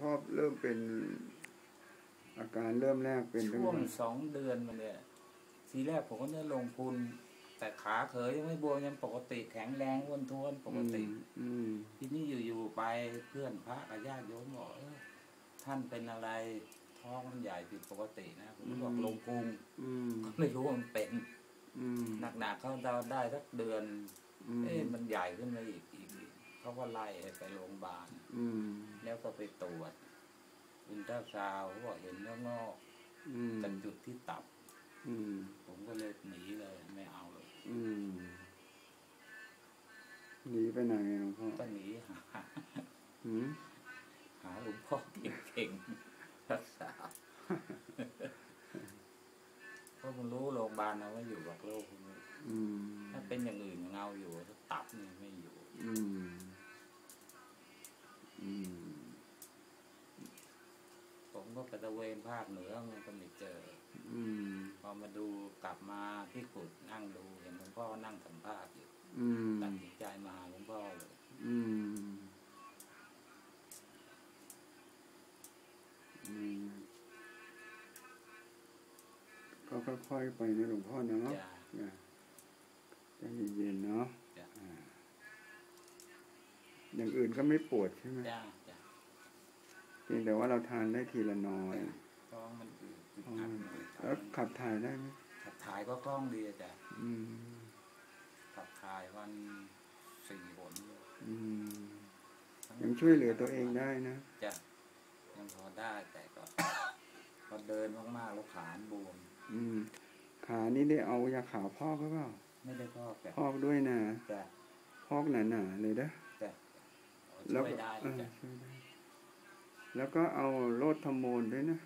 พ่อเริ่มเป็นอาการเริ่มแรกเป็นตั้งช่วงแต่สองเดือนมาเนี่ยทีแรกผมก็เนี่ยลงทุนแต่ขาเขยยังไม่บวมยังปกติแข็งแรงอ้วนท้วนปกติอืมทีนี้อยู่ๆไปเพื่อนพระกับญาติโยมบอกเออท่านเป็นอะไรท้องมันใหญ่ผิดปกตินะผมก็บอกลงพุงอืมก็ไม่รู้ว่ามันเป็นอืมหนักๆเขาเราได้สักเดือนอืมเอ๊ะมันใหญ่ขึ้นมาอีกอีกอีก เขาก็ไล่ให้ไปโรงพยาบาลอืมแล้วก็ไปตรวจอุลตราซาวด์เขาบอกเห็นข้างนอกอืมเป็นจุดที่ตับอืมผมก็เลยหนีเลย ไม่เอาเลยอืมหนีไปไหนหลวงพ่อก็หนีหาหืมหาหลวงพ่อเก่งๆรักษาเพราะผมรู้โรงพยาบาลนะว่าอยู่กับโรคพวกนี้อืมถ้าเป็นอย่างอื่นยังเอาอยู่ถ้าตับนี่ไม่อยู่ อืมอืม ผมก็ ไปตระเวนภาคเหนือมันก็ไม่เจอ อืม พอมาดูกลับมาที่กุดนั่งดูเห็นหลวงพ่อนั่งสัมภาษณ์อยู่อืม ตัดสินใจมาหาหลวงพ่อเลยอืม อืม ก็ค่อยๆไปนะหลวงพ่อเนาะจ้าจ้ะใจเย็นๆเนาะจ้ะ อ่าอย่างอื่นก็ไม่ปวดใช่ไหม จ้าจ้าเพียงแต่ว่าเราทานได้ทีละน้อยท้องมันอืดอึดอือัดมหน่อยแล้วขับถ่ายได้ไหมขับถ่ายก็คล่องดีอะจ้ะอืมขับถ่ายวันสี่หนเลยอืมยังช่วยเหลือตัวเองได้นะจ้ะยังพอได้แต่ก็พอเดินมากๆแล้วขาบวม อืม ขานี่ได้เอายาขาวพอกหรือเปล่าไม่ได้พอกแต่พอกด้วยนะแต่พอกหนาๆเลยนะแต่แล้วช่วยก็ได้เออจ้ะช่วยได้ แล้วก็เอาโลดทอร์โมนด้วยนะ